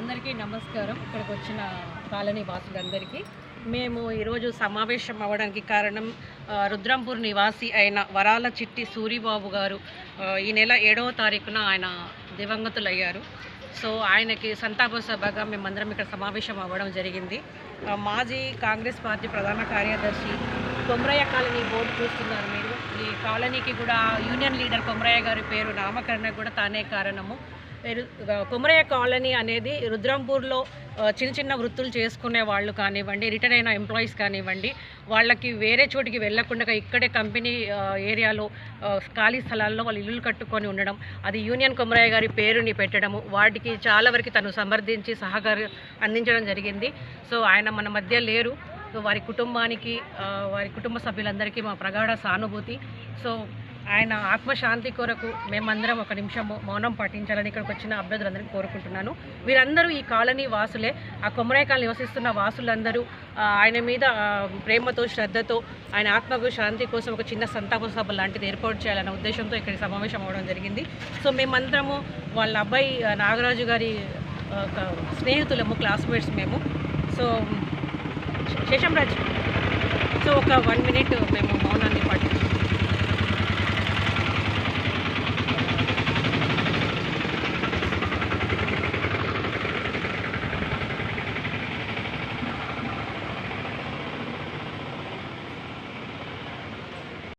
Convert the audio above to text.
అందరికీ నమస్కారం. ఇక్కడికి వచ్చిన కాలనీ వాసులందరికీ. మేము ఈరోజు సమావేశం అవ్వడానికి కారణం రుద్రంపూర్ నివాసి అయిన వరాల చిట్టి సూరిబాబు గారు. ఈ నెల ఏడవ తారీఖున ఆయన దివంగతులయ్యారు. సో ఆయనకి సంతాప సభగా మేమందరం ఇక్కడ సమావేశం అవ్వడం జరిగింది. మాజీ కాంగ్రెస్ పార్టీ ప్రధాన కార్యదర్శి కొమరయ్య కాలనీ బోర్డు చూస్తున్నారు మీరు. ఈ కాలనీకి కూడా యూనియన్ లీడర్ కొమరయ్య గారి పేరు నామకరణ కూడా తానే కారణము. కొమరయ్య కాలనీ అనేది రుద్రంపూర్లో చిన్న చిన్న వృత్తులు చేసుకునే వాళ్ళు కానివ్వండి రిటైర్ అయిన ఎంప్లాయీస్ కానివ్వండి వాళ్ళకి వేరే చోటికి వెళ్ళకుండా ఇక్కడే కంపెనీ ఏరియాలో ఖాళీ స్థలాల్లో వాళ్ళు ఇల్లులు కట్టుకొని ఉండడం అది యూనియన్ కొమరయ్య గారి పేరుని పెట్టడము వాటికి చాలా వరకు తను సమర్థించి సహకారం అందించడం జరిగింది. సో ఆయన మన మధ్య లేరు. సో వారి కుటుంబానికి వారి కుటుంబ సభ్యులందరికీ మా ప్రగాఢ సానుభూతి. సో ఆయన ఆత్మశాంతి కొరకు మేమందరం ఒక నిమిషం మౌనం పాటించాలని ఇక్కడికి వచ్చిన అభ్యర్థులందరికీ కోరుకుంటున్నాను. వీరందరూ ఈ కాలనీ వాసులే. ఆ కొమరాయి కాలనీ నివసిస్తున్న వాసులందరూ ఆయన మీద ప్రేమతో శ్రద్ధతో ఆయన ఆత్మకు శాంతి కోసం ఒక చిన్న సంతాప సభ లాంటిది ఏర్పాటు చేయాలన్న ఉద్దేశంతో ఇక్కడ సమావేశం అవ్వడం జరిగింది. సో మేమందరము వాళ్ళ అబ్బాయి నాగరాజు గారి ఒక స్నేహితులము క్లాస్మేట్స్ మేము. సో శేషంరాజ్. సో ఒక వన్ మినిట్ మేము మౌనం